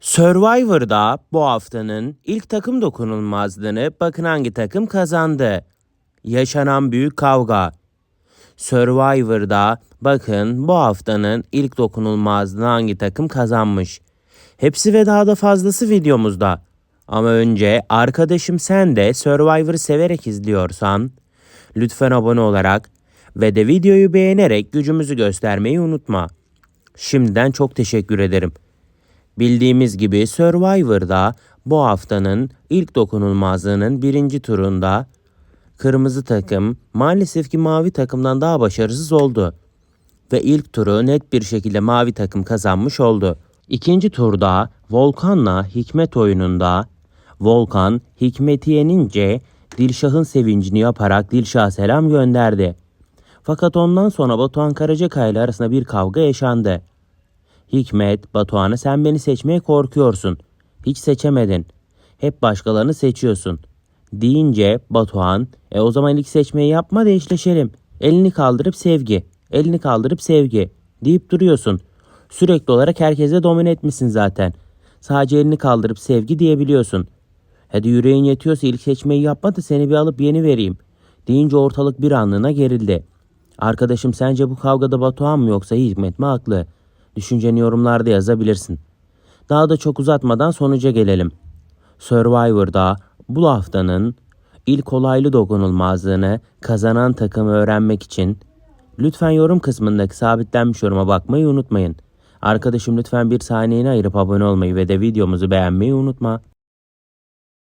Survivor'da bu haftanın ilk takım dokunulmazlığını bakın hangi takım kazandı. Yaşanan büyük kavga. Survivor'da bakın bu haftanın ilk dokunulmazlığını hangi takım kazanmış. Hepsi ve daha da fazlası videomuzda. Ama önce arkadaşım sen de Survivor'ı severek izliyorsan lütfen abone olarak ve de videoyu beğenerek gücümüzü göstermeyi unutma. Şimdiden çok teşekkür ederim. Bildiğimiz gibi Survivor'da bu haftanın ilk dokunulmazlığının birinci turunda kırmızı takım maalesef ki mavi takımdan daha başarısız oldu. Ve ilk turu net bir şekilde mavi takım kazanmış oldu. İkinci turda Volkan'la Hikmet oyununda Volkan Hikmet'i yenince Dilşah'ın sevincini yaparak Dilşah'a selam gönderdi. Fakat ondan sonra Batuhan Karacakaya ile arasında bir kavga yaşandı. Hikmet, Batuhan'a sen beni seçmeye korkuyorsun. Hiç seçemedin. Hep başkalarını seçiyorsun. Deyince Batuhan, e o zaman ilk seçmeyi yapma da eşleşelim. Elini kaldırıp sevgi, elini kaldırıp sevgi deyip duruyorsun. Sürekli olarak herkese domine etmişsin zaten. Sadece elini kaldırıp sevgi diyebiliyorsun. Hadi yüreğin yetiyorsa ilk seçmeyi yapma da seni bir alıp yeni vereyim. Deyince ortalık bir anlığına gerildi. Arkadaşım sence bu kavgada Batuhan mı yoksa Hikmet mi haklı? Düşünceni yorumlarda yazabilirsin. Daha da çok uzatmadan sonuca gelelim. Survivor'da bu haftanın ilk olaylı dokunulmazlığını kazanan takımı öğrenmek için lütfen yorum kısmındaki sabitlenmiş yoruma bakmayı unutmayın. Arkadaşım lütfen bir saniyeni ayırıp abone olmayı ve de videomuzu beğenmeyi unutma.